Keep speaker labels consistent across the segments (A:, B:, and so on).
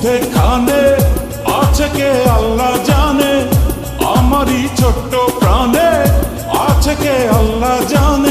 A: মধ্যেখানে আছে কে আল্লাহ জানে? আমারই ছোট্ট প্রাণে আছে কে আল্লাহ জানে?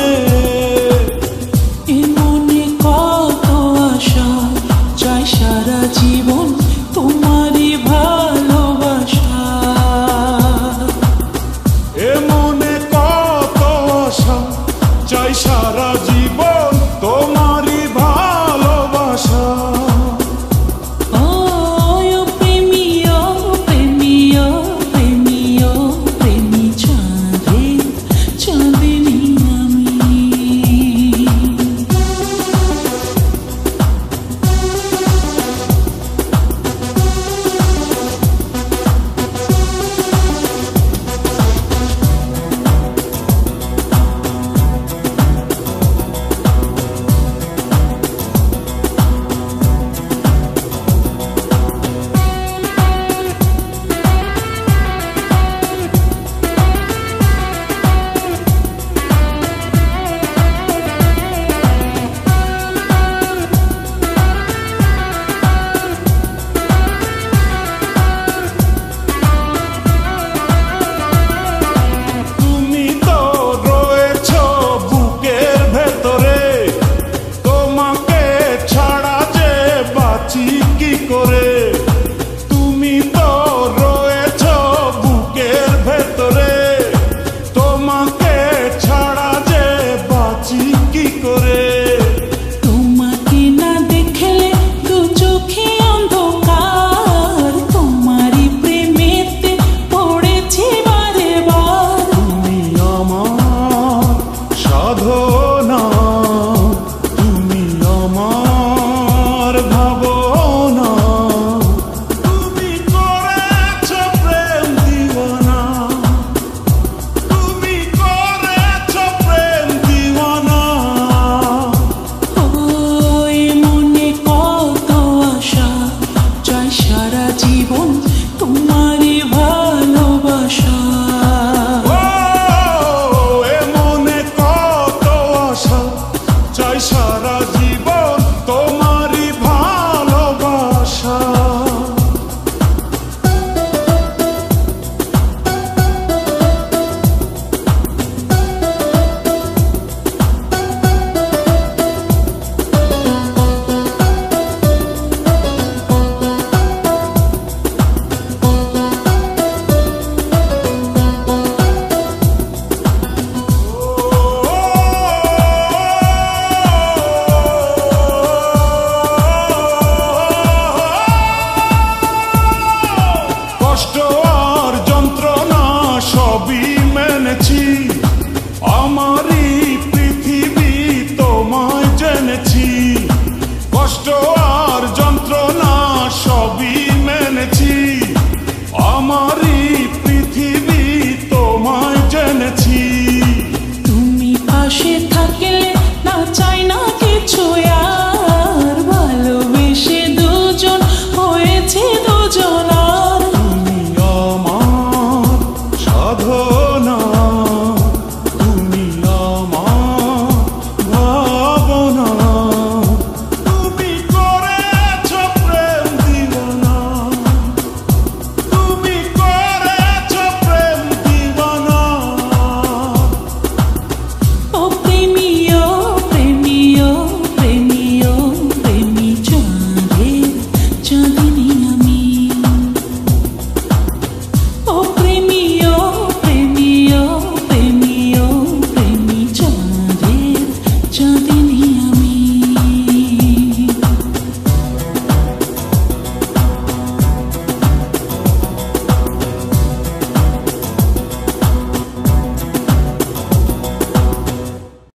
A: কি করে? 이곳